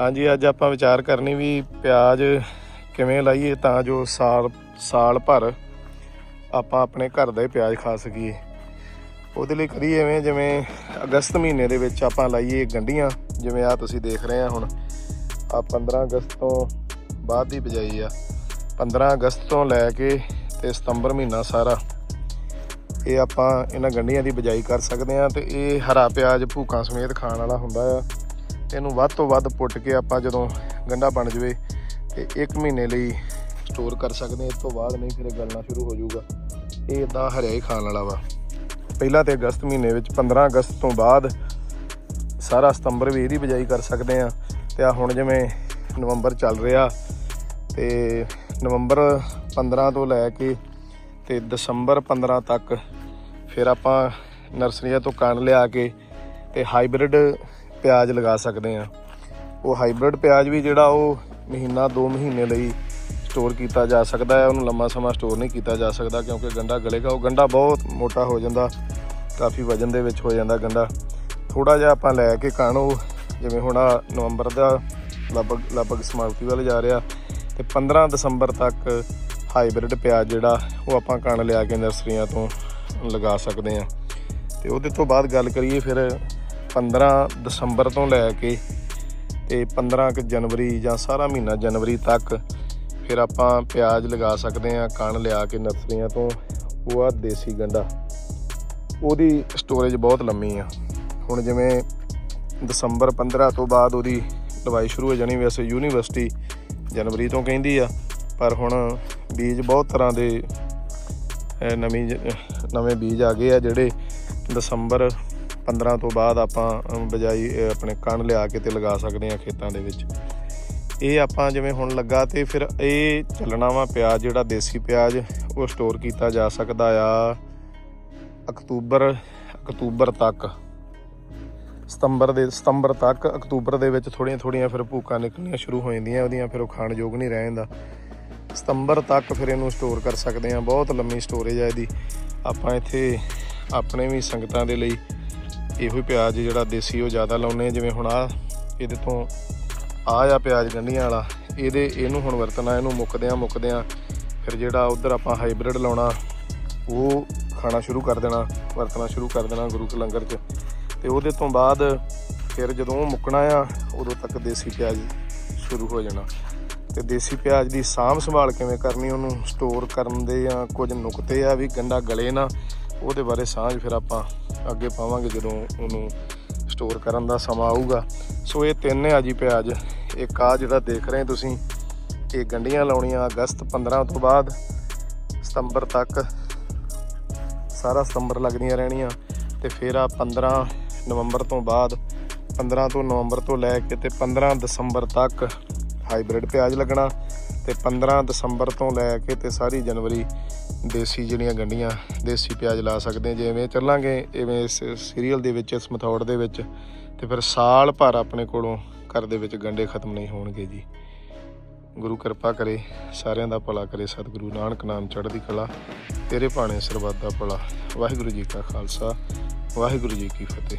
ਹਾਂਜੀ, ਅੱਜ ਆਪਾਂ ਵਿਚਾਰ ਕਰਨੀ ਵੀ ਪਿਆਜ਼ ਕਿਵੇਂ ਲਾਈਏ ਤਾਂ ਜੋ ਸਾਲ ਸਾਲ ਭਰ ਆਪਾਂ ਆਪਣੇ ਘਰ ਦਾ ਹੀ ਪਿਆਜ਼ ਖਾ ਸਕੀਏ। ਉਹਦੇ ਲਈ ਕਰੀਏ ਐਵੇਂ, ਜਿਵੇਂ ਅਗਸਤ ਮਹੀਨੇ ਦੇ ਵਿੱਚ ਆਪਾਂ ਲਾਈਏ ਗੰਢੀਆਂ, ਜਿਵੇਂ ਆ ਤੁਸੀਂ ਦੇਖ ਰਹੇ ਆ ਹੁਣ। ਆ 15 ਅਗਸਤ ਤੋਂ ਬਾਅਦ ਦੀ ਬਜਾਈ ਆ। 15 ਅਗਸਤ ਤੋਂ ਲੈ ਕੇ ਤੇ ਸਤੰਬਰ ਮਹੀਨਾ ਸਾਰਾ ਇਹ ਆਪਾਂ ਇਹਨਾਂ ਗੰਢੀਆਂ ਦੀ ਬਜਾਈ ਕਰ ਸਕਦੇ ਆ ਤੇ ਇਹ ਹਰਾ ਪਿਆਜ਼ ਭੂਕਾਂ ਸਮੇਤ ਖਾਣ ਵਾਲਾ ਹੁੰਦਾ ਆ। ਇਹਨੂੰ ਵੱਧ ਤੋਂ ਵੱਧ ਪੁੱਟ ਕੇ ਆਪਾਂ ਜਦੋਂ ਗੰਢਾ ਬਣ ਜਵੇ ਤੇ 1 ਮਹੀਨੇ ਲਈ ਸਟੋਰ ਕਰ ਸਕਦੇ ਇਸ ਤੋਂ ਬਾਅਦ ਨਹੀਂ ਫਿਰ ਗਲਣਾ ਸ਼ੁਰੂ ਹੋ ਜਾਊਗਾ। ਇਹ ਇਦਾਂ ਹਰਿਆ ਹੀ ਖਾਣ ਵਾਲਾ ਵਾ। ਪਹਿਲਾਂ ਤੇ ਅਗਸਤ ਮਹੀਨੇ ਵਿੱਚ 15 ਅਗਸਤ ਤੋਂ ਬਾਅਦ ਸਾਰਾ ਸਤੰਬਰ ਵੀ ਇਹਦੀ ਬਜਾਈ ਕਰ ਸਕਦੇ ਆ ਤੇ ਆ ਹੁਣ ਜਿਵੇਂ ਨਵੰਬਰ ਚੱਲ ਰਿਹਾ ਤੇ ਨਵੰਬਰ 15 ਤੋਂ ਲੈ ਕੇ ਤੇ ਦਸੰਬਰ 15 ਤੱਕ ਫਿਰ ਆਪਾਂ ਨਰਸਰੀਆਂ ਤੋਂ ਕਣ ਲਿਆ ਕੇ ਤੇ ਹਾਈਬ੍ਰਿਡ ਪਿਆਜ਼ ਲਗਾ ਸਕਦੇ ਆ ਉਹ ਹਾਈਬ੍ਰਿਡ ਪਿਆਜ਼ ਵੀ ਜਿਹੜਾ ਉਹ ਮਹੀਨਾ 2 ਮਹੀਨੇ ਲਈ ਸਟੋਰ ਕੀਤਾ ਜਾ ਸਕਦਾ ਹੈ। ਉਹਨੂੰ ਲੰਮਾ ਸਮਾਂ ਸਟੋਰ ਨਹੀਂ ਕੀਤਾ ਜਾ ਸਕਦਾ ਕਿਉਂਕਿ ਗੰਡਾ ਗਲੇਗਾ। ਉਹ ਗੰਡਾ ਬਹੁਤ ਮੋਟਾ ਹੋ ਜਾਂਦਾ, ਕਾਫੀ ਵਜਨ ਦੇ ਵਿੱਚ ਹੋ ਜਾਂਦਾ ਗੰਡਾ। ਥੋੜਾ ਜਿਹਾ ਆਪਾਂ ਲੈ ਕੇ ਕਣ। ਉਹ ਜਿਵੇਂ ਹੁਣ ਆਹ ਨਵੰਬਰ ਦਾ ਲਗਭਗ ਲਗਭਗ ਸਮਾਪਤੀ ਵੱਲ ਜਾ ਰਿਹਾ। ਤੇ 15 ਦਸੰਬਰ ਤੱਕ ਹਾਈਬ੍ਰਿਡ ਪਿਆਜ਼ ਜਿਹੜਾ, ਉਹ ਆਪਾਂ ਕਣ ਲਿਆ ਕੇ ਨਰਸਰੀਆਂ ਤੋਂ ਲਗਾ ਸਕਦੇ ਆ ਤੇ ਉਹਦੇ ਤੋਂ ਬਾਅਦ ਗੱਲ ਕਰੀਏ ਫਿਰ 15 ਦਸੰਬਰ ਤੋਂ ਲੈ ਕੇ ਤੇ 15 ਕੁ ਜਨਵਰੀ ਜਾਂ ਸਾਰਾ ਮਹੀਨਾ ਜਨਵਰੀ ਤੱਕ ਫਿਰ ਆਪਾਂ ਪਿਆਜ਼ ਲਗਾ ਸਕਦੇ ਆ ਕਣ ਲਿਆ ਕੇ ਨਰਸਰੀਆਂ ਤੋਂ, ਉਹ ਆ ਦੇਸੀ ਗੰਡਾ। ਉਹਦੀ ਸਟੋਰੇਜ ਬਹੁਤ ਲੰਮੀ ਆ। ਹੁਣ ਜਿਵੇਂ ਦਸੰਬਰ 15 ਤੋਂ ਬਾਅਦ ਉਹਦੀ ਲਵਾਈ ਸ਼ੁਰੂ ਹੋ ਜਾਣੀ, ਵੈਸੇ ਯੂਨੀਵਰਸਿਟੀ ਜਨਵਰੀ ਤੋਂ ਕਹਿੰਦੀ ਆ, ਪਰ ਹੁਣ ਬੀਜ ਬਹੁਤ ਤਰ੍ਹਾਂ ਦੇ ਨਵੀਂ ਜ- ਨਵੇਂ ਬੀਜ ਆ ਗਏ ਆ ਜਿਹੜੇ ਦਸੰਬਰ 15 ਤੋਂ ਬਾਅਦ ਆਪਾਂ ਅਮ, ਬਜਾਈ ਆਪਣੇ ਕਣ ਲਿਆ ਕੇ ਤੇ ਲਗਾ ਸਕਦੇ ਆ ਖੇਤਾਂ ਦੇ ਵਿੱਚ। ਇਹ ਆਪਾਂ ਜਿਵੇਂ ਹੁਣ ਲੱਗਾ ਤੇ ਫਿਰ ਇਹ ਚੱਲਣਾ ਵਾ ਪਿਆਜ਼ ਜਿਹੜਾ ਦੇਸੀ ਪਿਆਜ਼ ਉਹ ਸਟੋਰ ਕੀਤਾ ਜਾ ਸਕਦਾ ਆ ਅਕਤੂਬਰ ਅਕਤੂਬਰ ਤੱਕ। ਸਤੰਬਰ ਦੇ ਸਤੰਬਰ ਤੱਕ ਅਕਤੂਬਰ ਦੇ ਵਿੱਚ ਥੋੜੀਆਂ ਥੋੜੀਆਂ ਫਿਰ ਭੂਕਾਂ ਨਿਕਲਣੀਆਂ ਸ਼ੁਰੂ ਹੋ ਜਾਂਦੀਆਂ ਉਹਦੀਆਂ ਫਿਰ ਉਹ ਖਾਣ ਯੋਗ ਨਹੀਂ ਰਹਿ ਜਾਂਦਾ ਸਤੰਬਰ ਤੱਕ ਫਿਰ ਇਹਨੂੰ ਸਟੋਰ ਕਰ ਸਕਦੇ ਆ ਬਹੁਤ ਲੰਮੀ ਸਟੋਰੇਜ ਆ ਇਹਦੀ। ਆਪਾਂ ਇੱਥੇ ਆਪਣੇ ਵੀ ਸੰਗਤਾਂ ਦੇ ਲਈ ਇਹੋ ਹੀ ਪਿਆਜ਼ ਜਿਹੜਾ ਦੇਸੀ ਉਹ ਜ਼ਿਆਦਾ ਲਾਉਨੇ ਜਿਵੇਂ ਹੁਣ ਆ ਇਹਦੇ ਤੋਂ ਆ ਆ ਪਿਆਜ਼ ਗੰਢੀਆਂ ਵਾਲਾ, ਇਹਦੇ ਇਹਨੂੰ ਹੁਣ ਵਰਤਣਾ, ਇਹਨੂੰ ਮੁੱਕਦਿਆਂ ਮੁੱਕਦਿਆਂ ਫਿਰ ਜਿਹੜਾ ਉਧਰ ਆਪਾਂ ਹਾਈਬ੍ਰਿਡ ਲਾਉਣਾ, ਉਹ ਖਾਣਾ ਸ਼ੁਰੂ ਕਰ ਦੇਣਾ, ਵਰਤਣਾ ਸ਼ੁਰੂ ਕਰ ਦੇਣਾ ਗੁਰੂ ਕੇ ਲੰਗਰ 'ਚ। ਤੇ ਉਹਦੇ ਤੋਂ ਬਾਅਦ ਫਿਰ ਜਦੋਂ ਉਹ ਮੁੱਕਣਾ ਆ, ਉਦੋਂ ਤੱਕ ਦੇਸੀ ਪਿਆਜ਼ ਸ਼ੁਰੂ ਹੋ ਜਾਣਾ। ਤੇ ਦੇਸੀ ਪਿਆਜ਼ ਦੀ ਸਾਂਭ ਸੰਭਾਲ ਕਿਵੇਂ ਕਰਨੀ ਉਹਨੂੰ ਸਟੋਰ ਕਰਨ ਦੇ ਜਾਂ ਕੁਝ ਨੁਕਤੇ ਆ ਵੀ ਗੰਡਾ ਗਲੇ ਨਾ ਉਹਦੇ ਬਾਰੇ ਸਾਂਝ ਫਿਰ ਆਪਾਂ ਅੱਗੇ ਪਾਵਾਂਗੇ ਜਦੋਂ ਉਹਨੂੰ ਸਟੋਰ ਕਰਨ ਦਾ ਸਮਾਂ ਆਊਗਾ। ਸੋ ਇਹ ਤਿੰਨ ਆ ਜੀ ਪਿਆਜ਼। ਇੱਕ ਆ ਜਿਹੜਾ ਦੇਖ ਰਹੇ ਤੁਸੀਂ, ਇਹ ਗੰਡੀਆਂ ਲਾਉਣੀਆਂ ਅਗਸਤ 15 ਤੋਂ ਬਾਅਦ ਸਤੰਬਰ ਤੱਕ। ਸਾਰਾ ਸਤੰਬਰ ਲੱਗਦੀਆਂ ਰਹਿਣੀਆਂ ਤੇ ਫਿਰ ਆ 15 ਨਵੰਬਰ ਤੋਂ ਬਾਅਦ 15 ਤੋਂ ਨਵੰਬਰ ਤੋਂ ਲੈ ਕੇ ਤੇ 15 ਦਸੰਬਰ ਤੱਕ ਹਾਈਬ੍ਰਿਡ ਪਿਆਜ਼ ਲੱਗਣਾ ਤੇ 15 ਦਸੰਬਰ ਤੋਂ ਲੈ ਕੇ ਤੇ ਸਾਰੀ ਜਨਵਰੀ ਦੇਸੀ ਜਿਹੜੀਆਂ ਗੰਡੀਆਂ, ਦੇਸੀ ਪਿਆਜ਼ ਲਾ ਸਕਦੇ ਹਾਂ। ਜਿਵੇਂ ਚੱਲਾਂਗੇ, ਇਵੇਂ ਇਸ ਸੀਰੀਅਲ ਦੇ ਵਿੱਚ, ਇਸ ਮਥੌੜ ਦੇ ਵਿੱਚ ਤੇ ਫਿਰ ਸਾਲ ਭਰ ਆਪਣੇ ਕੋਲੋਂ ਘਰ ਦੇ ਵਿੱਚ ਗੰਡੇ ਖਤਮ ਨਹੀਂ ਹੋਣਗੇ ਜੀ ਗੁਰੂ ਕਿਰਪਾ ਕਰੇ, ਸਾਰਿਆਂ ਦਾ ਭਲਾ ਕਰੇ, ਸਤਿਗੁਰੂ ਨਾਨਕ ਨਾਮ ਚੜ੍ਹਦੀ ਕਲਾ, ਤੇਰੇ ਭਾਣੇ ਸਰਬੱਤ ਦਾ ਭਲਾ ਵਾਹਿਗੁਰੂ ਜੀ ਕਾ ਖਾਲਸਾ, ਵਾਹਿਗੁਰੂ ਜੀ ਕੀ ਫਤਿਹ